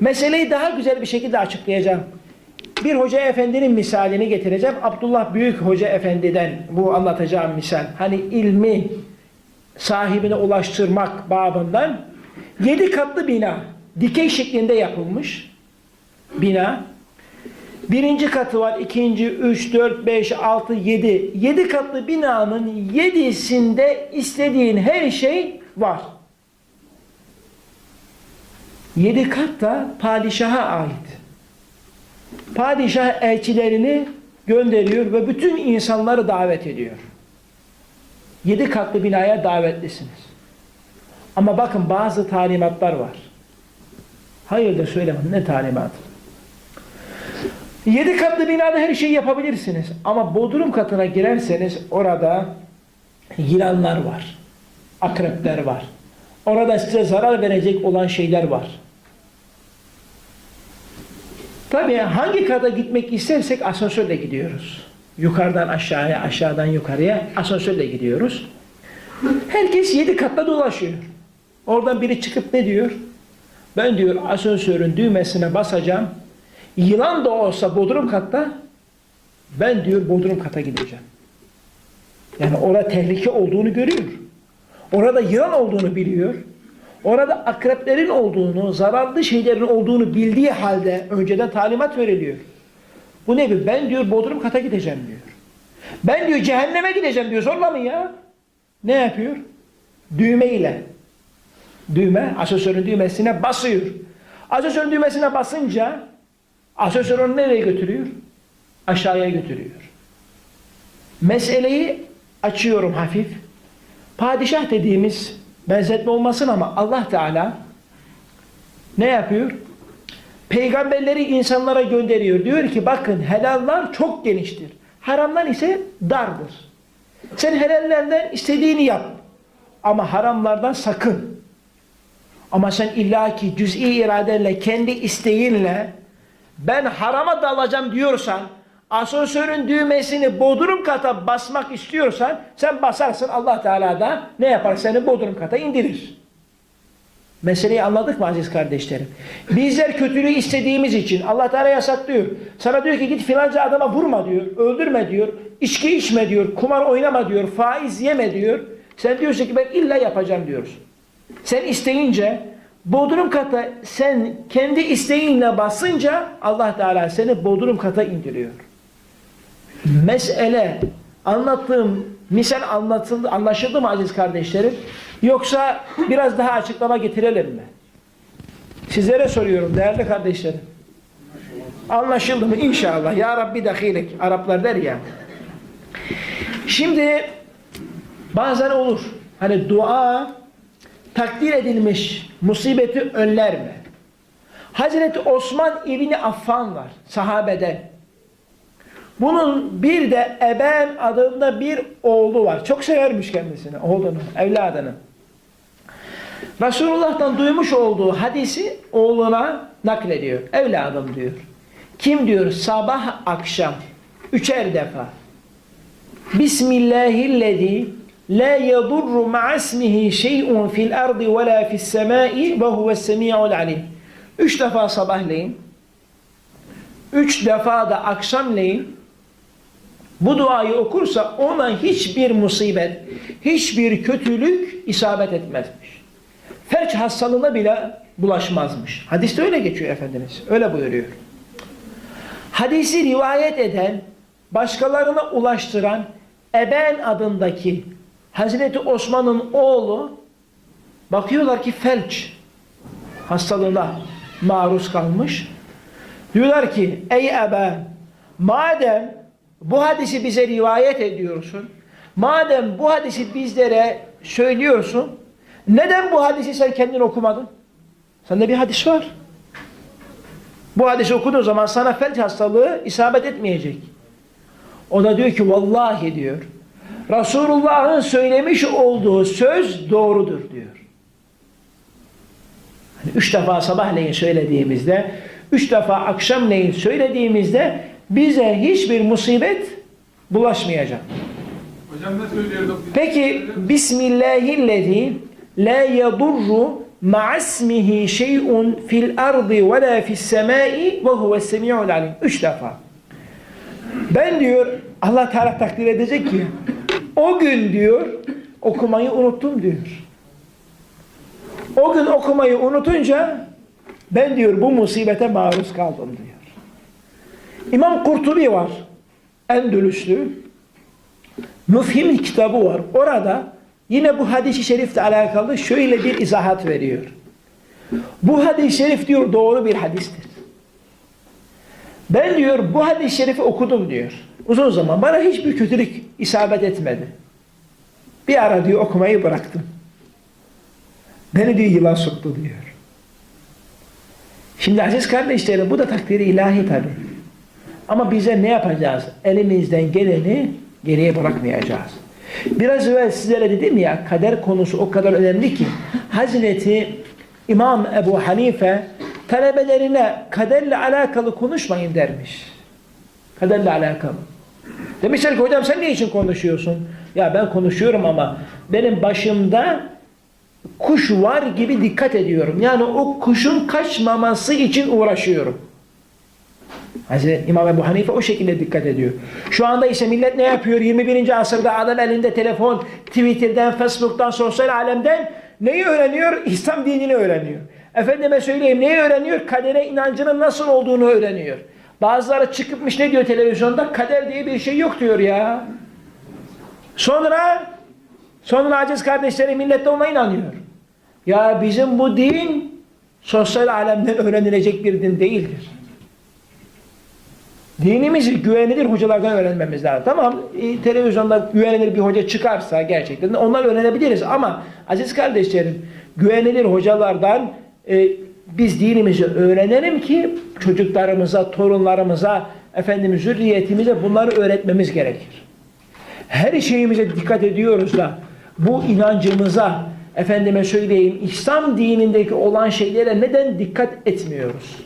Meseleyi daha güzel bir şekilde açıklayacağım. Bir hoca efendinin misalini getireceğim. Abdullah Büyük Hoca Efendi'den bu anlatacağım misal. Hani ilmi sahibine ulaştırmak babından yedi katlı bina dikey şeklinde yapılmış bina. Birinci katı var, ikinci, üç, dört, beş, altı, yedi. Yedi katlı binanın yedisinde istediğin her şey var. Yedi kat da padişaha ait. Padişah elçilerini gönderiyor ve bütün insanları davet ediyor. Yedi katlı binaya davetlisiniz. Ama bakın bazı talimatlar var. Hayırdır söylemem ne talimatı? Yedi katlı binada her şeyi yapabilirsiniz. Ama bodrum katına girerseniz orada yılanlar var. Akrepler var. Orada size zarar verecek olan şeyler var. Tabii hangi kata gitmek istersek asansörle gidiyoruz. Yukarıdan aşağıya, aşağıdan yukarıya asansörle gidiyoruz. Herkes yedi katta dolaşıyor. Oradan biri çıkıp ne diyor? Ben diyor asansörün düğmesine basacağım. Yılan da olsa bodrum katta ben diyor bodrum kata gideceğim. Yani orada tehlike olduğunu görüyor. Orada yılan olduğunu biliyor. Orada akreplerin olduğunu, zararlı şeylerin olduğunu bildiği halde önceden talimat veriliyor. Bu ne bir? Ben diyor bodrum kata gideceğim diyor. Ben diyor cehenneme gideceğim diyor. Zorla mı ya? Ne yapıyor? Düğme ile. Düğme, asansörün düğmesine basıyor. Asansörün düğmesine basınca asansör onu nereye götürüyor? Aşağıya götürüyor. Meseleyi açıyorum hafif. Padişah dediğimiz benzetme olmasın ama Allah Teala ne yapıyor? Peygamberleri insanlara gönderiyor. Diyor ki bakın helallar çok geniştir. Haramlar ise dardır. Sen helallerden istediğini yap. Ama haramlardan sakın. Ama sen illaki cüz'i iradenle, kendi isteğinle ben harama dalacağım diyorsan, asansörün düğmesini bodrum kata basmak istiyorsan sen basarsın Allah Teala da ne yapar seni bodrum kata indirir. Meseleyi anladık mı aziz kardeşlerim? Bizler kötülüğü istediğimiz için Allah Teala yasaklıyor. Sana diyor ki git filanca adama vurma diyor, öldürme diyor, içki içme diyor, kumar oynama diyor, faiz yeme diyor. Sen diyorsun ki ben illa yapacağım diyorsun. Sen isteyince bodrum kata sen kendi isteğinle basınca Allah Teala seni bodrum kata indiriyor. Mesele anlattığım misal anlatıldı, anlaşıldı mı aziz kardeşlerim? Yoksa biraz daha açıklama getirelim mi? Sizlere soruyorum değerli kardeşlerim. Anlaşıldı mı? İnşallah. Ya Rabbi dahilik. Araplar der ya. Şimdi bazen olur. Hani dua takdir edilmiş musibeti önler mi? Hazreti Osman İbni Affan var sahabeden. Bunun bir de Eben adında bir oğlu var. Çok severmiş kendisini, oğlunu, evladını. Resulullah'tan duymuş olduğu hadisi oğluna naklediyor. Evladım diyor. Kim diyor sabah akşam üçer defa Bismillahillezî la yedurru ma'asmihi şey'un fil ardı ve la fis semai ve huves semi'ul alim. Üç defa sabahleyin, üç defa da akşamleyin bu duayı okursa ona hiçbir musibet, hiçbir kötülük isabet etmezmiş. Felç hastalığına bile bulaşmazmış. Hadiste öyle geçiyor Efendimiz. Öyle buyuruyor. Hadisi rivayet eden, başkalarına ulaştıran Eben adındaki Hazreti Osman'ın oğlu bakıyorlar ki felç hastalığına maruz kalmış. Diyorlar ki ey Eben madem bu hadisi bize rivayet ediyorsun, madem bu hadisi bizlere söylüyorsun, neden bu hadisi sen kendin okumadın? Sende bir hadis var. Bu hadisi okuduğun zaman sana felç hastalığı isabet etmeyecek. O da diyor ki vallahi diyor. Resulullah'ın söylemiş olduğu söz doğrudur diyor. Hani üç defa sabahleyin söylediğimizde, üç defa akşamleyin söylediğimizde bize hiçbir musibet bulaşmayacak. Hocam ne söylüyordu? Peki Bismillahillezî la yedurru ma'asmihi şey'un fil ardı ve la fis semai ve huves semi'ul alim. Üç defa. Ben diyor Allah Teala takdir edecek ki o gün diyor okumayı unuttum diyor. O gün okumayı unutunca ben diyor bu musibete maruz kaldım diyor. İmam Kurtubi var. Endülüslü. Müfhim kitabı var. Orada yine bu hadis-i şerifle alakalı şöyle bir izahat veriyor. Bu hadis-i şerif diyor doğru bir hadistir. Ben diyor bu hadis-i şerifi okudum diyor. Uzun zaman bana hiçbir kötülük isabet etmedi. Bir ara diyor okumayı bıraktım. Beni diyor yılan soktu diyor. Şimdi aziz kardeşlerim bu da takdiri ilahi tabi. Ama bize ne yapacağız? Elimizden geleni geriye bırakmayacağız. Biraz evvel sizlere dedim ya kader konusu o kadar önemli ki Hazreti İmam Ebu Hanife talebelerine kaderle alakalı konuşmayın dermiş. Kaderle alakalı. Demişler ki hocam sen ne için konuşuyorsun? Ya ben konuşuyorum ama benim başımda kuş var gibi dikkat ediyorum. Yani o kuşun kaçmaması için uğraşıyorum. Hazreti İmam Ebu Hanife o şekilde dikkat ediyor. Şu anda ise millet ne yapıyor? 21. asırda adam elinde telefon, Twitter'dan, Facebook'tan, sosyal alemden neyi öğreniyor? İslam dinini öğreniyor. Efendime söyleyeyim neyi öğreniyor? Kadere inancının nasıl olduğunu öğreniyor. Bazıları çıkıpmış ne diyor televizyonda? Kader diye bir şey yok diyor ya. Sonra sonra aciz kardeşleri millet de ona inanıyor. Ya bizim bu din sosyal alemden öğrenilecek bir din değildir. Dinimizi güvenilir hocalardan öğrenmemiz lazım. Tamam e, televizyonda güvenilir bir hoca çıkarsa gerçekten onlar öğrenebiliriz ama aziz kardeşlerim güvenilir hocalardan e, biz dinimizi öğrenelim ki çocuklarımıza, torunlarımıza, efendim zürriyetimize bunları öğretmemiz gerekir. Her şeyimize dikkat ediyoruz da bu inancımıza efendime söyleyeyim İslam dinindeki olan şeylere neden dikkat etmiyoruz?